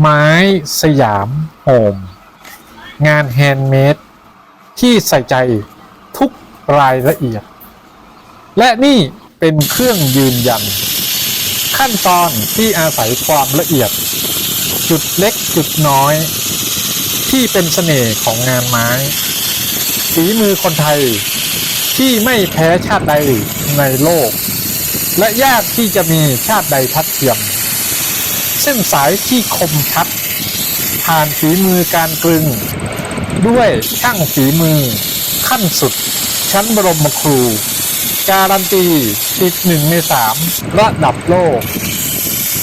ไม้สยามโฮมงานแฮนด์เมดที่ใส่ใจทุกรายละเอียด และนี่เป็นเครื่องยืนยัน ขั้นตอนที่อาศัยความละเอียด จุดเล็กจุดน้อย ที่เป็นเสน่ห์ของงานไม้ฝีมือคนไทยที่ไม่แพ้ชาติใดในโลก และยากที่จะมีชาติใดทัดเทียม เส้นสายที่คมชัด ผ่านฝีมือการกลึง ด้วยช่างฝีมือ ขั้นสุด ชั้นบรมครู การันตีติดหนึ่งในสามระดับโลก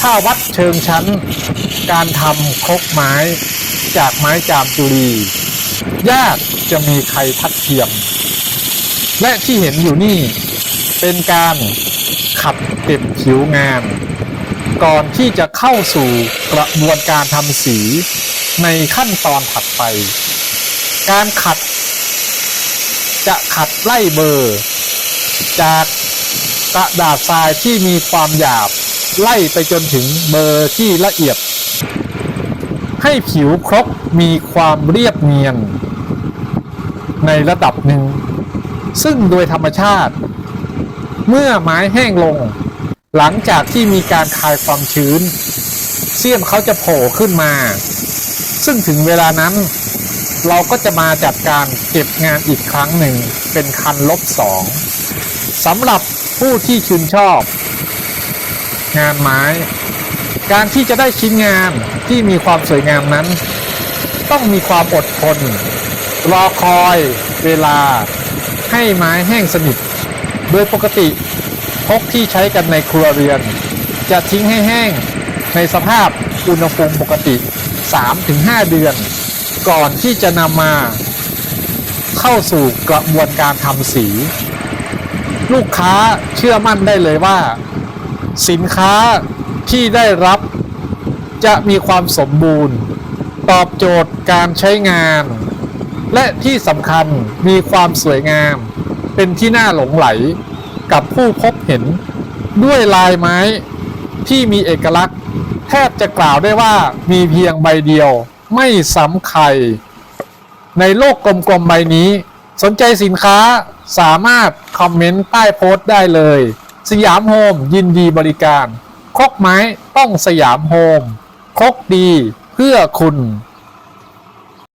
ถ้าวัดเชิงชั้น การทำครกไม้ จากไม้จามจุรียากจะมีใครทัดเทียม และที่เห็นอยู่นี่เป็นการขัดเก็บผิวงาน ก่อนที่จะเข้าสู่กระบวนการทำสีในขั้นตอนถัดไป การขัด จะขัดไล่เบอร์ จากกระดาษทรายที่มีความหยาบ ไล่ไปจนถึงเบอร์ที่ละเอียด ให้ผิวครกมีความเรียบเนียน ในระดับหนึ่ง ซึ่งโดยธรรมชาติ เมื่อไม้แห้งลง หลังจากที่มีการคายความชื้น เสี้ยนเขาจะโผล่ขึ้นมา ซึ่งถึงเวลานั้น เราก็จะมาจัดการเก็บงานอีกครั้งหนึ่งเป็นคันลบสองสำหรับผู้ที่ชื่นชอบ งานไม้ การที่จะได้ชิ้นงานที่มีความสวยงามนั้น ต้องมีความอดทน รอคอยเวลาให้ไม้แห้งสนิท โดยปกติ พกที่ใช้กันในครัวเรือน จะทิ้งให้แห้งในสภาพอุณหภูมิปกติ 3-5 เดือน ก่อนที่จะนำมาเข้าสู่กระบวนการทำสี ลูกค้าเชื่อมั่นได้เลยว่า สินค้าที่ได้รับจะมีความสมบูรณ์ ตอบโจทย์การใช้งาน และที่สำคัญมีความสวยงาม เป็นที่น่าหลงไหล กับผู้พบเห็นด้วยลายไม้ที่มีเอกลักษณ์ แทบจะกล่าวได้ว่ามีเพียงใบเดียวไม่ซ้ำใคร ในโลกกลมๆใบนี้ สนใจสินค้าสามารถคอมเมนต์ใต้โพสต์ได้เลย สยามโฮมยินดีบริการ ครกไม้ต้องสยามโฮม ครกดีเพื่อคุณ